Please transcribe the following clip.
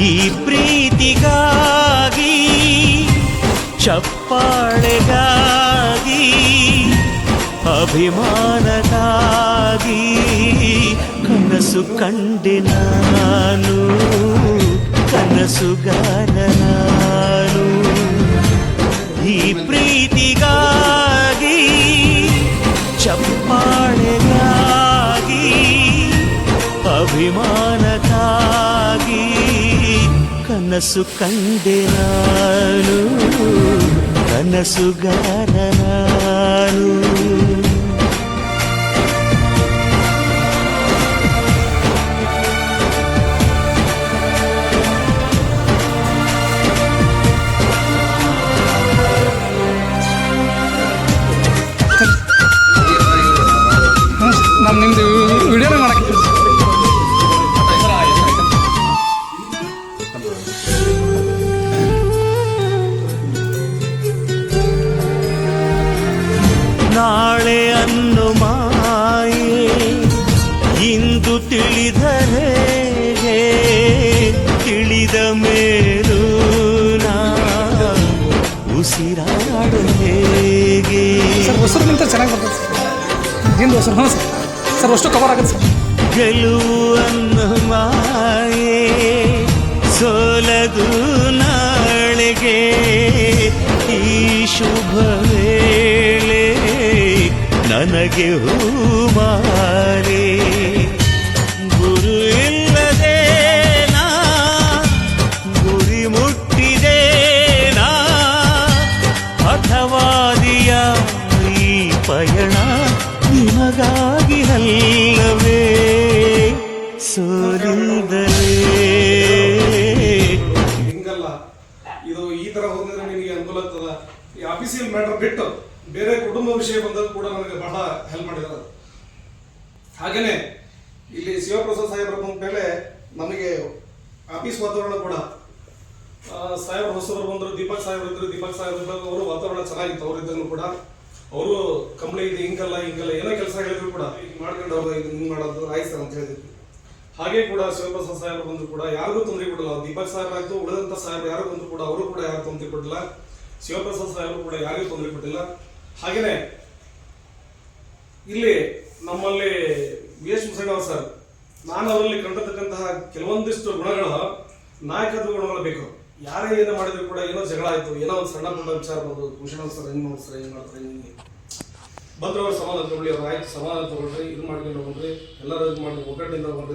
ಈ ಪ್ರೀತಿಗಾಗಿ ಚಪ್ಪಾಳೆಗಾಗಿ ಅಭಿಮಾನಗಾಗಿ ಕನಸು ಕಂಡೆ ನಾನು ಕನಸು ನಾನು. ಈ ಪ್ರೀತಿಗಾಗಿ ಚಪ್ಪಾಳೆಗಾಗಿ ಅಭಿಮಾನ ಕನಸು ಕಂಡೆ ನಾನು ಮೇಲೂ ನಾ ಉಸಿರಾಡು ಹೇಗೆ ಸರ್. ಹೊಸರು ಚೆನ್ನಾಗಿ ಬರ್ತದೆ ಸರ್. ಹಿಂದೆ ಹೊಸರು ಹಾಂ ಸರ್. ಸರ್ ಅಷ್ಟು ಕವರ್ ನಾಳೆಗೆ, ಈ ಶುಭ ವೇಳೆ ನನಗೆ ಹೂ ಗುರು ಪಯಣ ನಿಮಗಾಗಿ ಅಲ್ಲವೇ? ಹಿಂಗಲ್ಲ. ಇದು ಈ ತರ ಹೋದ್ರೆ ನಿನಗೆ ಅನುಕೂಲ ಆಗ್ತದ? ಈ ಆಫೀಸಿಯಲ್ ಮ್ಯಾಟರ್ ಬಿಟ್ಟು ಬೇರೆ ಕುಟುಂಬ ವಿಷಯ ಬಂದಾಗ ಕೂಡ ನನಗೆ ಬಹಳ ಹೆಲ್ಪ್ ಮಾಡಿದ್ದಾರೆ ಹಾಗೇನೆ, ಇಲ್ಲಿ ಶಿವಪ್ರಸಾದ್ ಸಾಹೇಬ್ರ ಬಂದ ಮೇಲೆ ನಮಗೆ ಆಫೀಸ್ ವಾತಾವರಣ ಕೂಡ ಸಾಹೇಬ್ರ ಹೊಸಬ್ರು ಬಂದ್ರು, ದೀಪಕ್ ಸಾಹೇಬ್ರು ಇದ್ರು, ದೀಪಕ್ ಸಾಹೇಬ್ರು ಅವರು ವಾತಾವರಣ ಚೆನ್ನಾಗಿತ್ತು ಅವರಿದ್ದನ್ನು ಕೂಡ. ಅವರು ಕಂಪ್ನಿ ಇದೆ ಹಿಂಗಲ್ಲ ಹಿಂಗಲ್ಲ ಏನೋ ಕೆಲಸ ಹೇಳಿದ್ರು ಕೂಡ. ಮಾಡ್ಕೊಂಡು ಹೋಗ ಇದು ಹಿಂಗ್ ಮಾಡೋದು ಆಯ್ತು ಅಂತ ಹೇಳಿದ್ರು. ಹಾಗೆ ಕೂಡ ಶಿವಪ್ರಸಾದ್ ಸಾಹೇಬ್ರು ಬಂದು ಕೂಡ, ಯಾರಿಗೂ ತೊಂದರೆ ಕೊಡಲ್ಲ. ದೀಪಕ್ ಸಾಹೇಬ್ ಆಯ್ತು, ಉಳಿದಂತ ಸಾಹೇಬ್ ಯಾರು ಬಂದು ಕೂಡ, ಅವರು ಕೂಡ ಯಾರು ತೊಂದರೆ ಕೊಟ್ಟಿಲ್ಲ. ಶಿವಪ್ರಸಾದ್ ಸಾಹೇಬ್ ಕೂಡ ಯಾರಿಗೂ ತೊಂದರೆ ಕೊಟ್ಟಿಲ್ಲ. ಹಾಗೇನೆ, ಇಲ್ಲಿ ನಮ್ಮಲ್ಲಿ ವಿ ಎಸ್ ಮುಸೈನವ್ರು ಸರ್, ನಾನು ಅವರಲ್ಲಿ ಕಂಡತಕ್ಕಂತಹ ಕೆಲವೊಂದಿಷ್ಟು ಗುಣಗಳು ನಾಯಕತ್ವ ಗುಣಗಳು ಬೇಕು. ಯಾರೇ ಏನೋ ಮಾಡಿದ್ರು ಕೂಡ ಏನೋ ಜಗಳ ಆಯ್ತು, ಏನೋ ಒಂದು ಸಣ್ಣ ಪುಟ್ಟ ವಿಚಾರ ಬಂದು ಭೂಷಣ ಸರ್ ಹೆಂಗ್ ಮಾಡಿ ಸರ್, ಹೆಂಗ್ ಮಾಡ್ತಾರೆ, ಹಿಂಗೆ ಬಂದ್ರು ಅವ್ರು ಸಮಾಧಾನ ತಗೊಳ್ಳಿ, ಅವ್ರು ಆಯ್ತು, ಸಮಾಧಾನ ತಗೊಳ್ರಿ, ಇದು ಮಾಡ್ಕೊಂಡು ಹೋಗ್ರಿ, ಎಲ್ಲರೂ ಇದು ಮಾಡಿ ಒಗ್ಗಟ್ಟಿಂದ ಬಂದ್ರಿ